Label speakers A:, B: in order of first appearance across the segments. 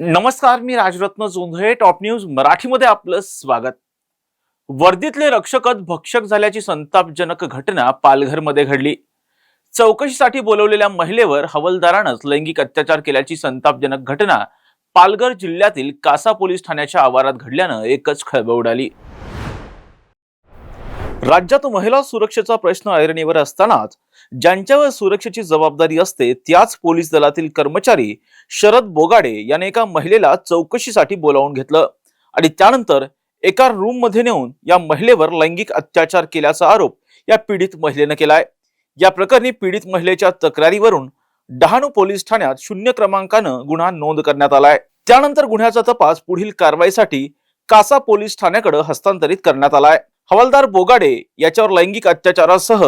A: नमस्कार मी Rajratna Jondhale top news मराठीमध्ये आपलं स्वागत. वर्दीतले रक्षकच भक्षक झाल्याची संतापजनक घटना पालघरमध्ये घडली. चौकशीसाठी बोलवलेल्या महिलेवर हवलदारानंच लैंगिक अत्याचार केल्याची संतापजनक घटना पालघर जिल्ह्यातील कासा पोलीस ठाण्याच्या आवारात घडल्यानं एकच खळबळ उडाली. राज्यात महिला सुरक्षेचा प्रश्न ऐरणीवर असतानाच ज्यांच्यावर सुरक्षेची जबाबदारी असते त्याच पोलीस दलातील कर्मचारी शरद बोगाडे याने एका महिलेला चौकशीसाठी बोलावून घेतलं. आणि त्यानंतर एका रूममध्ये नेऊन या महिलेवर लैंगिक अत्याचार केल्याचा आरोप या पीडित महिलेनं केलाय. या प्रकरणी पीडित महिलेच्या तक्रारीवरून डहाणू पोलीस ठाण्यात शून्य क्रमांकानं गुन्हा नोंद करण्यात आलाय. त्यानंतर गुन्ह्याचा तपास पुढील कारवाईसाठी कासा पोलीस ठाण्याकडे हस्तांतरित करण्यात आलाय. हवालदार बोगाडे याच्यावर लैंगिक अत्याचारासह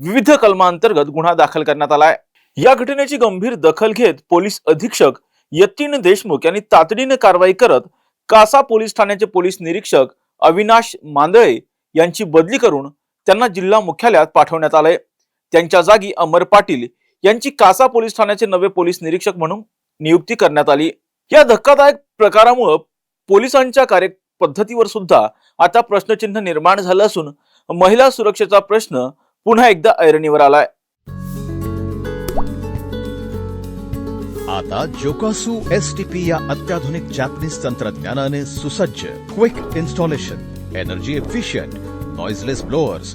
A: विविध कलमांतर्गत गुन्हा दाखल करण्यात आलाय या घटनेची गंभीर दखल घेत पोलीस अधीक्षक यतीन देशमुख यांनी तातडीने कारवाई करत कासा पोलीस ठाण्याचे पोलीस निरीक्षक अविनाश मांदळे यांची बदली करून त्यांना जिल्हा मुख्यालयात पाठवण्यात आलंय. त्यांच्या जागी अमर पाटील यांची कासा पोलीस ठाण्याचे नवे पोलीस निरीक्षक म्हणून नियुक्ती करण्यात आली. या धक्कादायक प्रकारामुळं पोलिसांच्या कार्य पद्धतीवर सुद्धा आता प्रश्नचिन्ह निर्माण झालं असून महिला सुरक्षेचा प्रश्न पुन्हा एकदा ऐरणीवर आलाय.
B: आता जोकासू एस टी पी या अत्याधुनिक जॅपनीज तंत्रज्ञानाने सुसज्ज quick installation energy efficient noiseless blowers